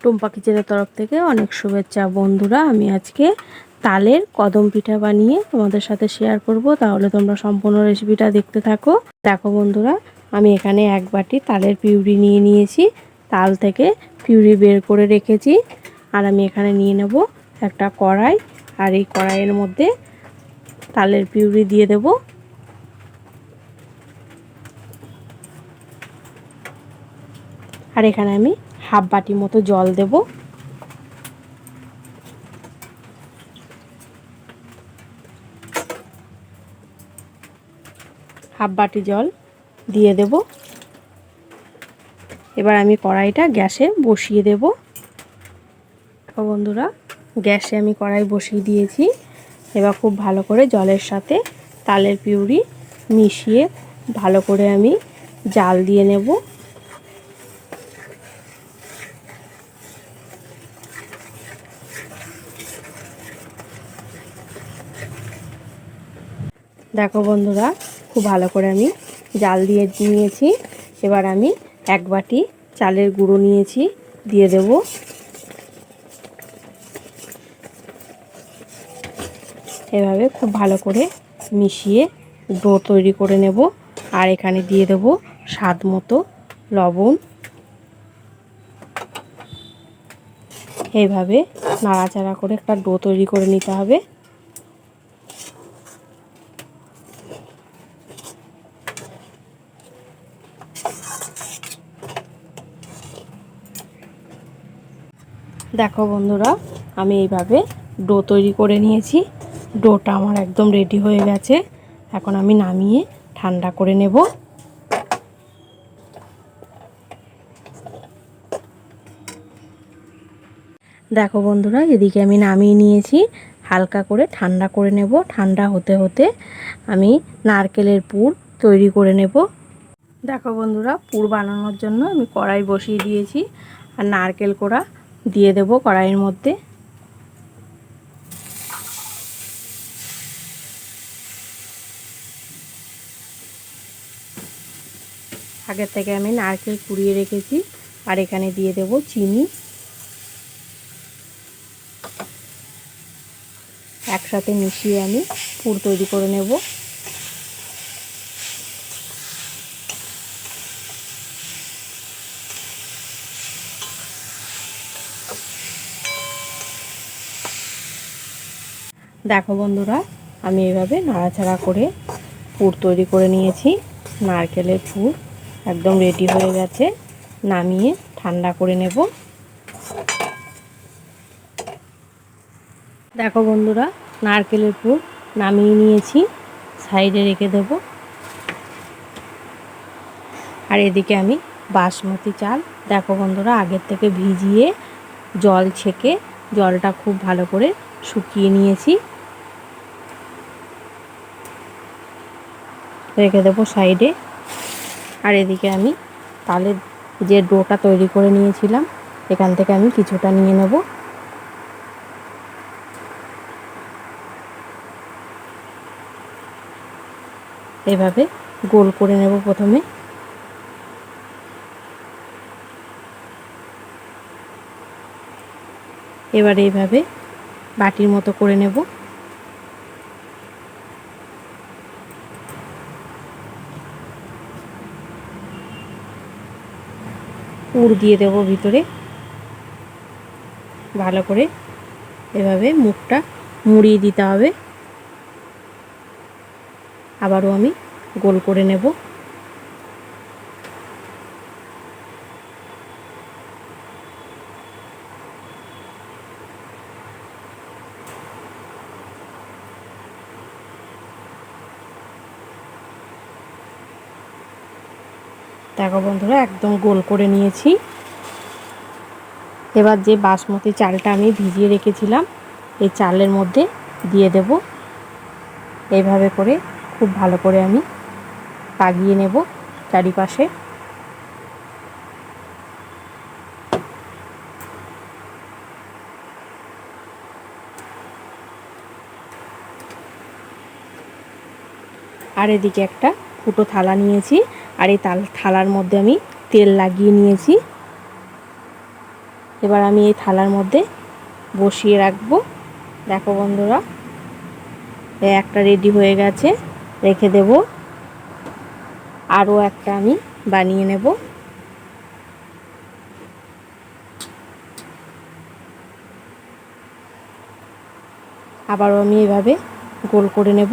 টুম্পা কিচেনের তরফ থেকে অনেক শুভেচ্ছা। বন্ধুরা, আমি আজকে তালের কদম পিঠা বানিয়ে তোমাদের সাথে শেয়ার করব। তাহলে তোমরা সম্পূর্ণ রেসিপিটা দেখতে থাকো। দেখো বন্ধুরা, আমি এখানে এক বাটি তালের পিউরি নিয়ে নিয়েছি। তাল থেকে পিউরি বের করে রেখেছি। আর আমি এখানে নিয়ে নেব একটা কড়াই। আর এই কড়াইয়ের মধ্যে তালের পিউরি দিয়ে দেব। আর এখানে আমি হাফ বাটি মতো জল দেব। হাফ বাটি জল দিয়ে দেব। এবার আমি কড়াইটা গ্যাসে বসিয়ে দেব। বন্ধুরা, গ্যাসে আমি কড়াই বসিয়ে দিয়েছি। এবার খুব ভালো করে জলের সাথে তালের পিউরি মিশিয়ে ভালো করে আমি জাল দিয়ে নেব। দেখো বন্ধুরা, খুব ভালো করে আমি জাল দিয়ে নিয়েছি। এবার আমি এক বাটি চালের গুঁড়ো নিয়েছি, দিয়ে দেব। এভাবে খুব ভালো করে মিশিয়ে ডো তৈরি করে নেব। আর এখানে দিয়ে দেব স্বাদ মতো লবণ। এইভাবে নাড়াচাড়া করে একটা ডো তৈরি করে নিতে হবে। দেখো বন্ধুরা, আমি এইভাবে ডো তৈরি করে নিয়েছি। ডোটা আমার একদম রেডি হয়ে গেছে। এখন আমি নামিয়ে ঠান্ডা করে নেব। দেখো বন্ধুরা, এদিকে আমি নামিয়ে নিয়েছি। হালকা করে ঠান্ডা করে নেব। ঠান্ডা হতে হতে আমি নারকেলের পুর তৈরি করে নেব। দেখো বন্ধুরা, পুর বানানোর জন্য আমি কড়াই বসিয়ে দিয়েছি। আর নারকেল কোড়া দিয়ে দেব কড়াইয়ের মধ্যে। আগের থেকে আমি নারকেল কুড়িয়ে রেখেছি, আর এখানে দিয়ে দেব চিনি। একসাথে মিশিয়ে আমি পুর তৈরি করে নেব। দেখো বন্ধুরা, আমি এভাবে নাড়াচাড়া করে পুর তৈরি করে নিয়েছি। নারকেলের পুর একদম রেডি হয়ে গেছে, নামিয়ে ঠান্ডা করে নেব। দেখো বন্ধুরা, নারকেলের পুর নামিয়ে নিয়েছি, সাইডে রেখে দেব। আর এদিকে আমি বাসমতি চাল, দেখো বন্ধুরা, আগের থেকে ভিজিয়ে জল ছেঁকে জলটা খুব ভালো করে শুকিয়ে নিয়েছি। রেখে দেবো সাইডে। আর এদিকে আমি তালের যে ডোটা তৈরি করে নিয়েছিলাম, এখান থেকে আমি কিছুটা নিয়ে নেব। এভাবে গোল করে নেব প্রথমে। এবার এইভাবে বাটির মতো করে নেব। পুর দিয়ে দেব ভিতরে। ভালো করে এভাবে মুখটা মুড়িয়ে দিতে হবে। আবারও আমি গোল করে নেব। দেখো বন্ধুরা, একদম গোল করে নিয়েছি। এবার যে বাসমতি চালটা আমি ভিজিয়ে রেখেছিলাম, এই চালের মধ্যে দিয়ে দেব। এইভাবে করে খুব ভালো করে আমি পাগিয়ে নেব চারিপাশে। আর এদিকে একটা ফুটো থালা নিয়েছি। আর এই তাল থালার মধ্যে আমি তেল লাগিয়ে নিয়েছি। এবার আমি এই থালার মধ্যে বসিয়ে রাখব। দেখো বন্ধুরা একটা রেডি হয়ে গেছে, রেখে দেব। আরও একটা আমি বানিয়ে নেব। আবারও আমি এভাবে গোল করে নেব।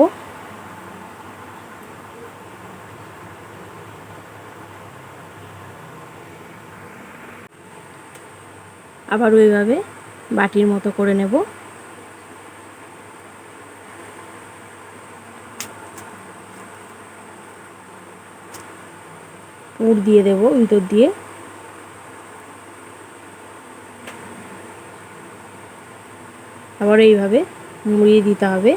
আবারও এইভাবে বাটির মতো করে নেব। পুর দিয়ে দেব ভিতর দিয়ে। আবার এইভাবে মুড়িয়ে দিতে হবে।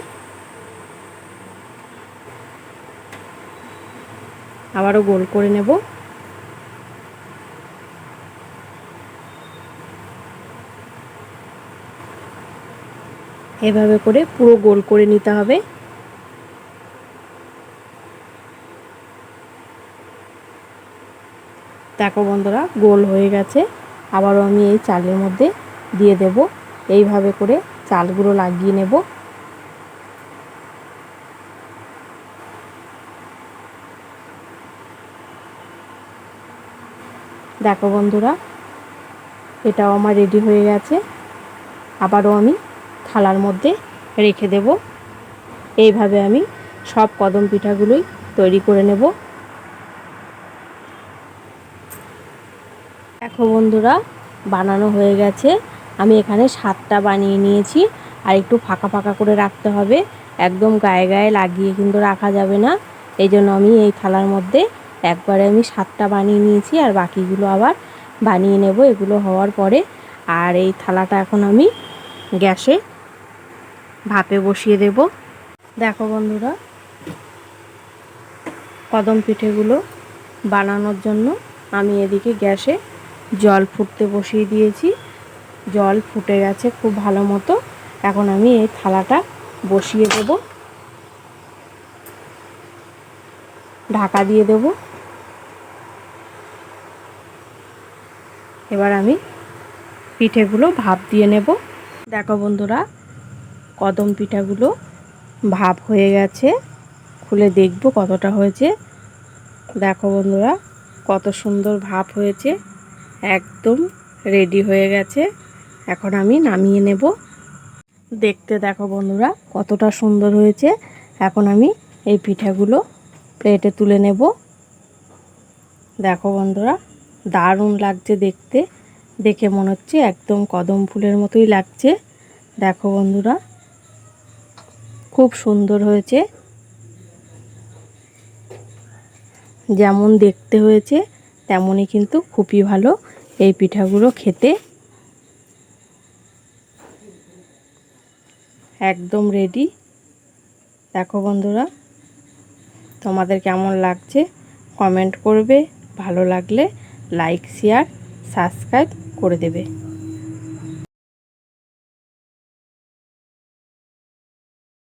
আবারও গোল করে নেব। এভাবে করে পুরো গোল করে নিতে হবে। দেখো বন্ধুরা, গোল হয়ে গেছে। আবারও আমি এই চালের মধ্যে দিয়ে দেব। এইভাবে করে চালগুলো লাগিয়ে নেব। দেখো বন্ধুরা, এটাও আমার রেডি হয়ে গেছে। আবারও আমি থালার মধ্যে রেখে দেব। এইভাবে আমি সব কদম পিঠাগুলোই তৈরি করে নেব। দেখো বন্ধুরা, বানানো হয়ে গেছে। আমি এখানে সাতটা বানিয়ে নিয়েছি, আর একটু ফাঁকা ফাঁকা করে রাখতে হবে। একদম গায়ে গায়ে লাগিয়ে কিন্তু রাখা যাবে না। এই জন্য আমি এই থালার মধ্যে একবারে আমি সাতটা বানিয়ে নিয়েছি, আর বাকিগুলো আবার বানিয়ে নেব। এগুলো হওয়ার পরে, আর এই থালাটা এখন আমি গ্যাসে ভাপে বসিয়ে দেব। দেখো বন্ধুরা, কদম পিঠেগুলো বানানোর জন্য আমি এদিকে গ্যাসে জল ফুটতে বসিয়ে দিয়েছি। জল ফুটে গেছে খুব ভালো মতো। এখন আমি এই থালাটা বসিয়ে দেব। ঢাকা দিয়ে দেব। এবার আমি পিঠেগুলো ভাপ দিয়ে নেব। দেখো বন্ধুরা কদম পিঠাগুলো ভাপ হয়ে গেছে। খুলে দেখব কতটা হয়েছে। দেখো বন্ধুরা, কত সুন্দর ভাপ হয়েছে। একদম রেডি হয়ে গেছে। এখন আমি নামিয়ে নেব। দেখতে দেখো বন্ধুরা, কতটা সুন্দর হয়েছে। এখন আমি এই পিঠাগুলো প্লেটে তুলে নেব। দেখো বন্ধুরা, দারুণ লাগছে দেখতে। দেখে মনে হচ্ছে একদম কদম ফুলের মতোই লাগছে। দেখো বন্ধুরা খুব সুন্দর হয়েছে। যেমন দেখতে হয়েছে, তেমনই কিন্তু খুবই ভালো এই পিঠাগুলো খেতে। একদম রেডি দেখো বন্ধুরা, তোমাদের কেমন লাগছে? কমেন্ট করবে। ভালো লাগলে লাইক শেয়ার সাবস্ক্রাইব করে দেবে।